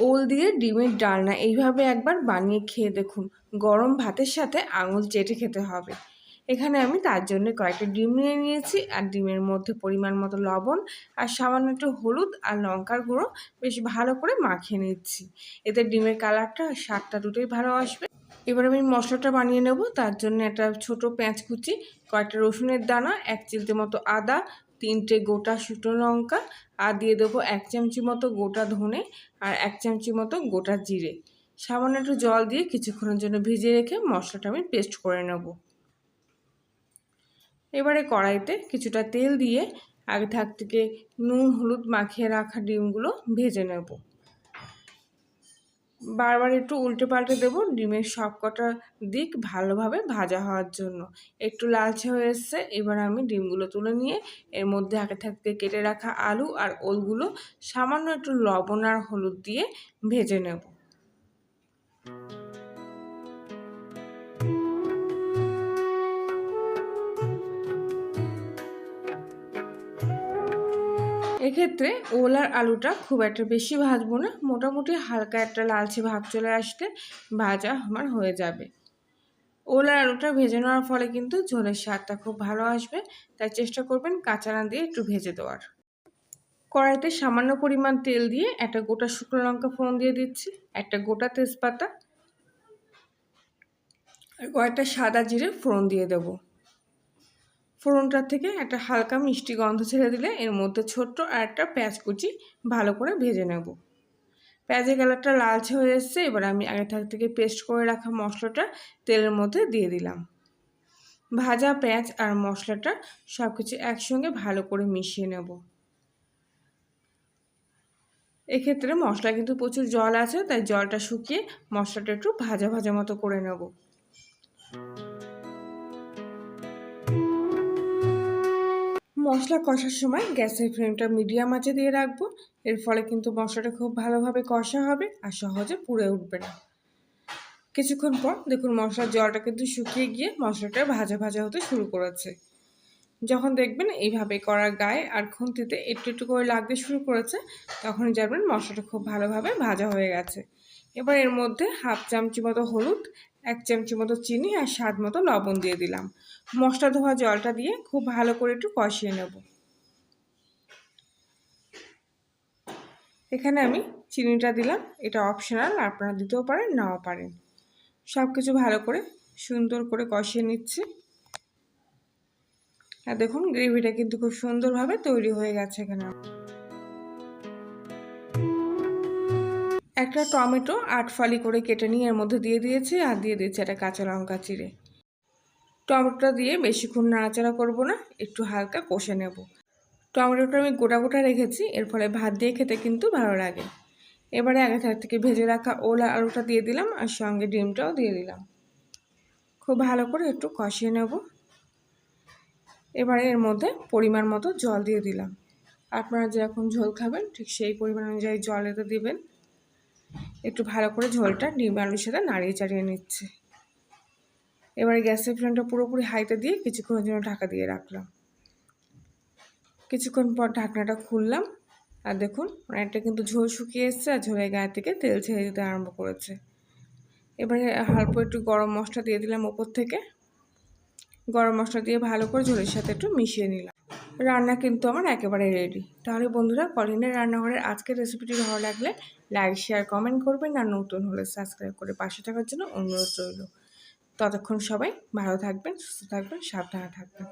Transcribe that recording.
ওল দিয়ে ডিমের ডালনা এইভাবে একবার বানিয়ে খেয়ে দেখুন। গরম ভাতের সাথে আঙুল চেটে খেতে হবে। এখানে আমি তার জন্য কয়েকটা ডিম নিয়ে নিয়েছি। আর ডিমের মধ্যে পরিমাণ মতো লবণ আর সামান্য একটু হলুদ আর লঙ্কার গুঁড়ো বেশ ভালো করে মাখিয়ে নিচ্ছি। এতে ডিমের কালারটা আর স্বাদটা দুটোই ভালো আসবে। এবার আমি মশলাটা বানিয়ে নেব। তার জন্য একটা ছোট পেঁয়াজ কুচি, কয়েকটা রসুনের দানা, এক চিলতে মতো আদা তিনটে গোটা শুকনো লঙ্কা আর দিয়ে দেবো এক চামচি মতো গোটা ধনে আর এক চামচি মতো গোটা জিরে। সামান্য একটু জল দিয়ে কিছুক্ষণের জন্য ভিজিয়ে রেখে মশলাটা আমি পেস্ট করে নেব। এবারে কড়াইতে কিছুটা তেল দিয়ে আগে থাক থেকে নুন, হলুদ মাখিয়ে রাখা ডিমগুলো ভেজে নেব। বারবার একটু উল্টে পাল্টে দেবো। ডিমের সবকটা দিক ভালোভাবে ভাজা হওয়ার জন্য। একটু লালচে হয়ে এসছে, এবার আমি ডিমগুলো তুলে নিয়ে এর মধ্যে আগে থাকতে কেটে রাখা আলু আর ওলগুলো সামান্য একটু লবণ আর হলুদ দিয়ে ভেজে নেব। এক্ষেত্রে ওল আর আলুটা খুব একটা বেশি ভাজবো না, মোটামুটি হালকা একটা লালচে ভাব চলে আসলে ভাজা আমার হয়ে যাবে। ওল আর আলুটা ভেজে নেওয়ার ফলে কিন্তু ঝোলের স্বাদটা খুব ভালো আসবে, তাই চেষ্টা করবেন কাঁচা না দিয়ে একটু ভেজে দেওয়ার। কড়াইতে সামান্য পরিমাণ তেল দিয়ে একটা গোটা শুকনো লঙ্কা ফোড়ন দিয়ে দিচ্ছি, একটা গোটা তেজপাতা আর কয়েকটা সাদা জিরে ফোড়ন দিয়ে দেবো। ফোড়নটার থেকে একটা হালকা মিষ্টি গন্ধ ছেড়ে দিলে এর মধ্যে ছোট্ট আর একটা পেঁয়াজ কুচি ভালো করে ভেজে নেব। পেঁয়াজের কালারটা লালচে হয়ে এসছে, এবার আমি আগে থাক থেকে পেস্ট করে রাখা মশলাটা তেলের মধ্যে দিয়ে দিলাম। ভাজা পেঁয়াজ আর মশলাটা সব কিছু একসঙ্গে ভালো করে মিশিয়ে নেব। এক্ষেত্রে মশলা কিন্তু প্রচুর জল আছে, তাই জলটা শুকিয়ে মশলাটা একটু ভাজা ভাজা মতো করে নেব। মশলা কষার সময় গ্যাসের ফ্লেমটা মিডিয়াম আঁচে দিয়ে রাখব। এর ফলে কিন্তু মশলাটা খুব ভালোভাবে কষা হবে আর সহজে পুড়ে উঠবে না। কিছুক্ষণ পর দেখুন মশলার জলটা কিন্তু শুকিয়ে গিয়ে মশলাটা ভাজা ভাজা হতে শুরু করেছে। যখন দেখবেন এইভাবে করার গায়ে আর খুন্তিতে একটু একটু করে লাগতে শুরু করেছে, তখনই জানবেন মশলাটা খুব ভালোভাবে ভাজা হয়ে গেছে। এবার এর মধ্যে হাফ চামচি মতো হলুদ, এক চামচি মতো চিনি আর স্বাদ মতো লবণ দিয়ে দিলাম। মশলা ধোয়া জলটা দিয়ে খুব ভালো করে একটু কষিয়ে নেব। এখানে আমি চিনিটা দিলাম, এটা অপশনাল, আপনারা দিতেও পারেন, নাও পারেন। সব কিছু ভালো করে, সুন্দর করে কষিয়ে নিচ্ছি। আর দেখুন, গ্রেভিটা কিন্তু খুব সুন্দরভাবে তৈরি হয়ে গেছে এখানে। একটা টমেটো আট ফালি করে কেটে নিয়ে এর মধ্যে দিয়ে দিয়েছি আর দিয়ে দিয়েছি একটা কাঁচা লঙ্কা চিড়ে। টমেটোটা দিয়ে বেশিক্ষণ নাড়াচাড়া করব না, একটু হালকা কষে নেব। টমেটোটা আমি গোটা গোটা রেখেছি, এর ফলে ভাত দিয়ে খেতে কিন্তু ভালো লাগে। এবারে আগে থাক থেকে ভেজে রাখা ওলা আলুটা দিয়ে দিলাম আর সঙ্গে ডিমটাও দিয়ে দিলাম। খুব ভালো করে একটু কষিয়ে নেব। এবারে এর মধ্যে পরিমাণ মতো জল দিয়ে দিলাম। আপনারা যেরকম ঝোল খাবেন, ঠিক সেই পরিমাণ অনুযায়ী জল এতে দেবেন। একটু ভালো করে ঝোলটা ডিম আলুর সাথে নাড়িয়ে চাড়িয়ে নিচ্ছে। এবারে গ্যাসের ফ্লেমটা পুরোপুরি হাইতে দিয়ে কিছুক্ষণের জন্য ঢাকা দিয়ে রাখলাম। কিছুক্ষণ পর ঢাকনাটা খুললাম। আর দেখুন অনেকটা কিন্তু ঝোল শুকিয়ে এসছে আর ঝোলের গায়ে থেকে তেল ছেড়ে দিতে আরম্ভ করেছে। এবারে হালকা একটু গরম মশলা দিয়ে দিলাম ওপর থেকে। গরম মশলা দিয়ে ভালো করে ঝোলের সাথে একটু মিশিয়ে নিলাম। রান্না কিন্তু আমার একেবারে রেডি তাহলে বন্ধুরা, কলিনের রান্নাঘরের আজকের রেসিপিটি ভালো লাগলে লাইক শেয়ার কমেন্ট করবেন আর নতুন হলে সাবস্ক্রাইব করে পাশে থাকার জন্য অনুরোধ রইল। ততক্ষণ সবাই ভালো থাকবেন, সুস্থ থাকবেন, সাবধানে থাকবেন।